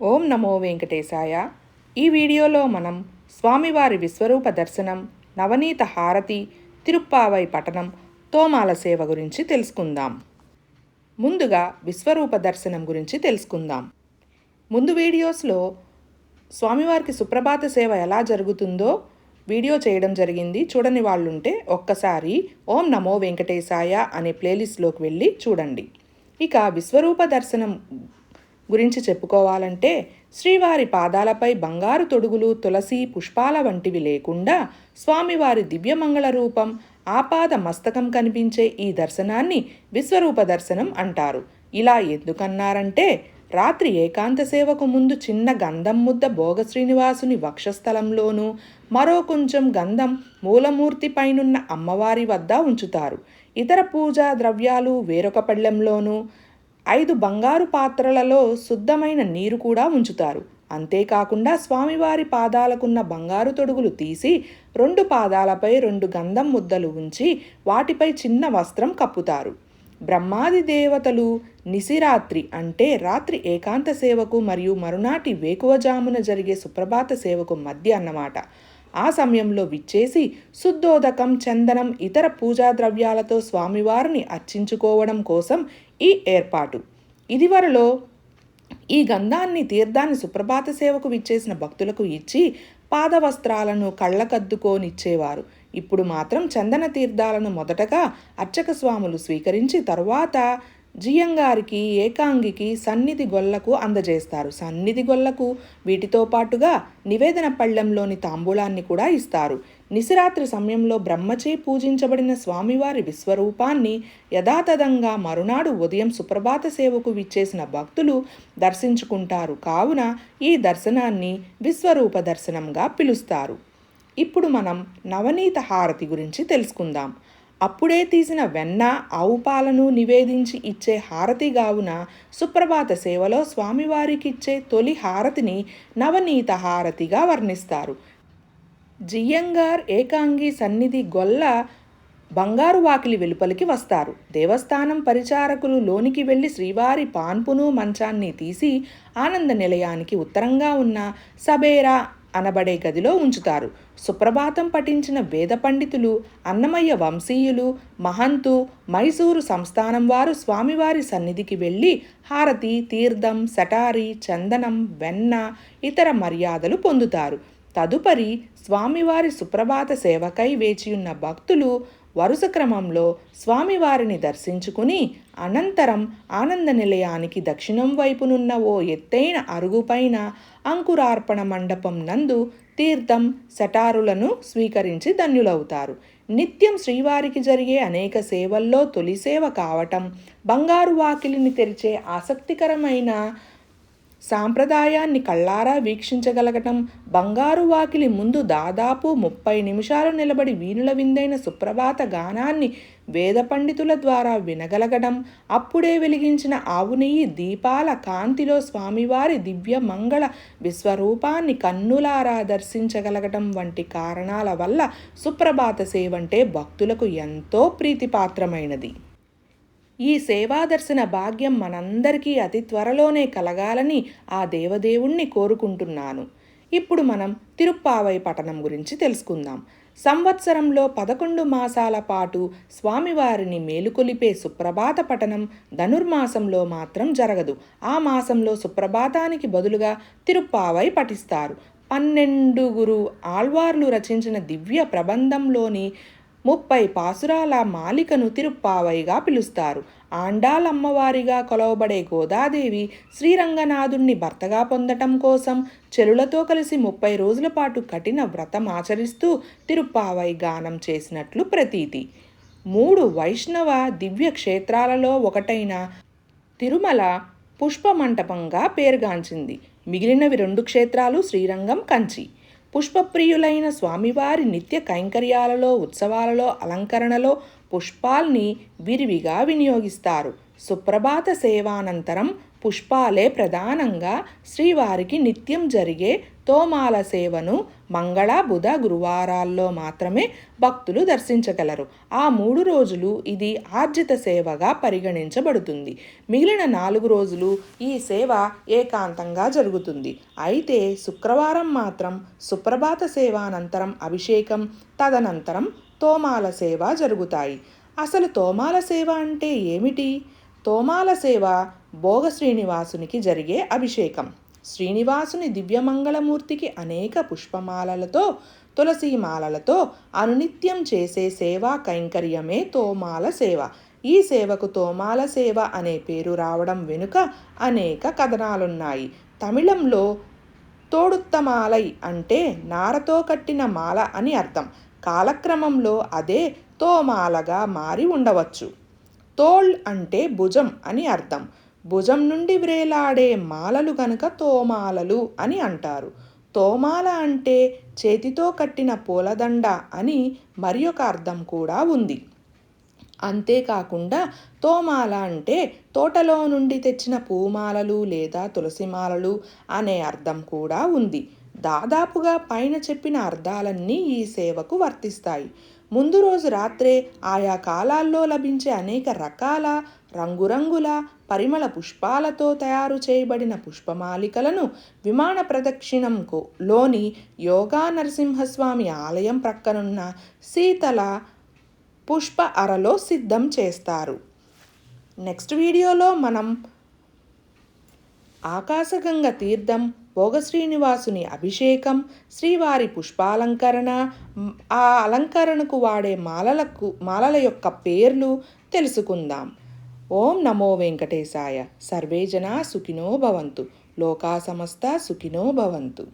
ఓం నమో వెంకటేశాయ. ఈ వీడియోలో మనం స్వామివారి విశ్వరూప దర్శనం నవనీత హారతి తిరుప్పావై పఠనం తోమాల సేవ గురించి తెలుసుకుందాం. ముందుగా విశ్వరూప దర్శనం గురించి తెలుసుకుందాం. ముందు వీడియోస్లో స్వామివారికి సుప్రభాత సేవ ఎలా జరుగుతుందో వీడియో చేయడం జరిగింది. చూడని వాళ్ళుంటే ఒక్కసారి ఓం నమో వెంకటేశాయ అనే ప్లేలిస్ట్లోకి వెళ్ళి చూడండి. ఇక విశ్వరూప దర్శనం గురించి చెప్పుకోవాలంటే శ్రీవారి పాదాలపై బంగారు తొడుగులు తులసి పుష్పాల వంటివి లేకుండా స్వామివారి దివ్యమంగళ రూపం ఆపాద మస్తకం కనిపించే ఈ దర్శనాన్ని విశ్వరూప దర్శనం అంటారు. ఇలా ఎందుకన్నారంటే రాత్రి ఏకాంత సేవకు ముందు చిన్న గంధం ముద్ద భోగ శ్రీనివాసుని వక్షస్థలంలోనూ మరో కొంచెం గంధం మూలమూర్తి పైనున్న అమ్మవారి వద్ద ఉంచుతారు. ఇతర పూజా ద్రవ్యాలు వేరొక పళ్ళెంలోనూ ఐదు బంగారు పాత్రలలో శుద్ధమైన నీరు కూడా ఉంచుతారు. అంతేకాకుండా స్వామివారి పాదాలకున్న బంగారు తొడుగులు తీసి రెండు పాదాలపై రెండు గంధం ముద్దలు ఉంచి వాటిపై చిన్న వస్త్రం కప్పుతారు. బ్రహ్మాది దేవతలు నిశిరాత్రి అంటే రాత్రి ఏకాంత సేవకు మరియు మరునాటి వేకువజామున జరిగే సుప్రభాత సేవకు మధ్య అన్నమాట. ఆ సమయంలో విచ్చేసి శుద్ధోదకం చందనం ఇతర పూజా ద్రవ్యాలతో స్వామివారిని అర్చించుకోవడం కోసం ఈ ఏర్పాటు. ఇదివరలో ఈ గంధాన్ని తీర్థాన్ని సుప్రభాత సేవకు విచ్చేసిన భక్తులకు ఇచ్చి పాదవస్త్రాలను కళ్ళకద్దుకోనిచ్చేవారు. ఇప్పుడు మాత్రం చందన తీర్థాలను మొదటగా అర్చక స్వాములు స్వీకరించి తరువాత జియంగారికి ఏకాంగికి సన్నిధి గొల్లకు అందజేస్తారు. సన్నిధి గొల్లకు వీటితో పాటుగా నివేదన పళ్ళెంలోని తాంబూలాన్ని కూడా ఇస్తారు. నిశరాత్రి సమయంలో బ్రహ్మచే పూజించబడిన స్వామివారి విశ్వరూపాన్ని యథాతథంగా మరునాడు ఉదయం సుప్రభాత సేవకు విచ్చేసిన భక్తులు దర్శించుకుంటారు. కావున ఈ దర్శనాన్ని విశ్వరూప దర్శనంగా పిలుస్తారు. ఇప్పుడు మనం నవనీత హారతి గురించి తెలుసుకుందాం. అప్పుడే తీసిన వెన్న ఆవు పాలను నివేదించి ఇచ్చే హారతి గావున సుప్రభాత సేవలో స్వామివారికి ఇచ్చే తొలి హారతిని నవనీత హారతిగా వర్ణిస్తారు. జియ్యంగార్ ఏకాంగి సన్నిధి గొల్ల బంగారు వాకిలి వెలుపలికి వస్తారు. దేవస్థానం పరిచారకులు లోనికి వెళ్ళి శ్రీవారి పాన్పును మంచాన్ని తీసి ఆనంద నిలయానికి ఉత్తరంగా ఉన్న సబేరా అనబడే గదిలో ఉంచుతారు. సుప్రభాతం పఠించిన వేద పండితులు అన్నమయ్య వంశీయులు మహంతు మైసూరు సంస్థానం వారు స్వామివారి సన్నిధికి వెళ్ళి హారతి తీర్థం సటారి చందనం వెన్న ఇతర మర్యాదలు పొందుతారు. తదుపరి స్వామివారి సుప్రభాత సేవకై వేచియున్న భక్తులు వరుస క్రమంలో స్వామివారిని దర్శించుకుని అనంతరం ఆనంద నిలయానికి దక్షిణం వైపునున్న ఓ ఎత్తైన అరుగుపైన అంకురార్పణ మండపం నందు తీర్థం సటారులను స్వీకరించి ధన్యులవుతారు. నిత్యం శ్రీవారికి జరిగే అనేక సేవల్లో తొలి సేవ కావటం బంగారు వాకిలిని తెరిచే ఆసక్తికరమైన సాంప్రదాయాన్ని కళ్ళారా వీక్షించగలగటం బంగారు వాకిలి ముందు దాదాపు ముప్పై నిమిషాలు నిలబడి వీణుల విందైన సుప్రభాత గానాన్ని వేద పండితుల ద్వారా వినగలగడం అప్పుడే వెలిగించిన ఆవు నెయ్యి దీపాల కాంతిలో స్వామివారి దివ్య మంగళ విశ్వరూపాన్ని కన్నులారా దర్శించగలగటం వంటి కారణాల వల్ల సుప్రభాత సేవంటే భక్తులకు ఎంతో ప్రీతిపాత్రమైనది. ఈ సేవాదర్శన భాగ్యం మనందరికీ అతి త్వరలోనే కలగాలని ఆ దేవదేవుణ్ణి కోరుకుంటున్నాను. ఇప్పుడు మనం తిరుప్పావై పఠనం గురించి తెలుసుకుందాం. సంవత్సరంలో పదకొండు మాసాల పాటు స్వామివారిని మేలుకొలిపే సుప్రభాత పఠనం ధనుర్మాసంలో మాత్రం జరగదు. ఆ మాసంలో సుప్రభాతానికి బదులుగా తిరుప్పావై పఠిస్తారు. పన్నెండుగురు ఆళ్వార్లు రచించిన దివ్య ప్రబంధంలోని ముప్పై పాసురాల మాలికను తిరుప్పావైగా పిలుస్తారు. ఆండాలమ్మవారిగా కొలవబడే గోదాదేవి శ్రీరంగనాథుణ్ణి భర్తగా పొందటం కోసం చెలులతో కలిసి ముప్పై రోజుల పాటు కఠిన వ్రతం ఆచరిస్తూ తిరుప్పావై గానం చేసినట్లు ప్రతీతి. మూడు వైష్ణవ దివ్య క్షేత్రాలలో ఒకటైన తిరుమల పుష్పమంటపంగా పేరుగాంచింది. మిగిలినవి రెండు క్షేత్రాలు శ్రీరంగం కంచి. పుష్పప్రియులైన స్వామివారి నిత్య కైంకర్యాలలో ఉత్సవాలలో అలంకరణలో పుష్పాల్ని విరివిగా వినియోగిస్తారు. సుప్రభాత సేవానంతరం పుష్పాలే ప్రధానంగా శ్రీవారికి నిత్యం జరిగే తోమాల సేవను మంగళ బుధ గురువారాల్లో మాత్రమే భక్తులు దర్శించగలరు. ఆ మూడు రోజులు ఇది ఆర్జిత సేవగా పరిగణించబడుతుంది. మిగిలిన నాలుగు రోజులు ఈ సేవ ఏకాంతంగా జరుగుతుంది. అయితే శుక్రవారం మాత్రం సుప్రభాత సేవానంతరం అభిషేకం తదనంతరం తోమాల సేవ జరుగుతాయి. అసలు తోమాల సేవ అంటే ఏమిటి? తోమాల సేవ భోగ శ్రీనివాసునికి జరిగే అభిషేకం. శ్రీనివాసుని దివ్యమంగళమూర్తికి అనేక పుష్పమాలలతో తులసీమాలలతో అనునిత్యం చేసే సేవా కైంకర్యమే తోమాల సేవ. ఈ సేవకు తోమాల సేవ అనే పేరు రావడం వెనుక అనేక కథనాలున్నాయి. తమిళంలో తోడుత్తమాలై అంటే నారతో కట్టిన మాల అని అర్థం. కాలక్రమంలో అదే తోమాలగా మారి ఉండవచ్చు. తోల్ అంటే భుజం అని అర్థం. భుజం నుండి వ్రేలాడే మాలలు గనుక తోమాలలు అని అంటారు. తోమాల అంటే చేతితో కట్టిన పూలదండ అని మరి ఒక అర్థం కూడా ఉంది. అంతేకాకుండా తోమాల అంటే తోటలో నుండి తెచ్చిన పూమాలలు లేదా తులసిమాలలు అనే అర్థం కూడా ఉంది. దాదాపుగా పైన చెప్పిన అర్థాలన్నీ ఈ సేవకు వర్తిస్తాయి. ముందు రోజు రాత్రే ఆయా కాలాల్లో లభించే అనేక రకాల రంగురంగుల పరిమళ పుష్పాలతో తయారు చేయబడిన పుష్పమాలికలను విమాన ప్రదక్షిణంకు లోని యోగా నరసింహస్వామి ఆలయం ప్రక్కనున్న శీతల పుష్ప అరలో సిద్ధం చేస్తారు. నెక్స్ట్ వీడియోలో మనం ఆకాశగంగ తీర్థం భోగ శ్రీనివాసుని అభిషేకం శ్రీవారి పుష్పాలంకరణ ఆ అలంకరణకు వాడే మాలలకు మాలల యొక్క పేర్లు తెలుసుకుందాం. ఓం నమో వెంకటేశాయ. సర్వే జనా సుఖినో భవంతు. లోకా సమస్త సుఖినో భవంతు.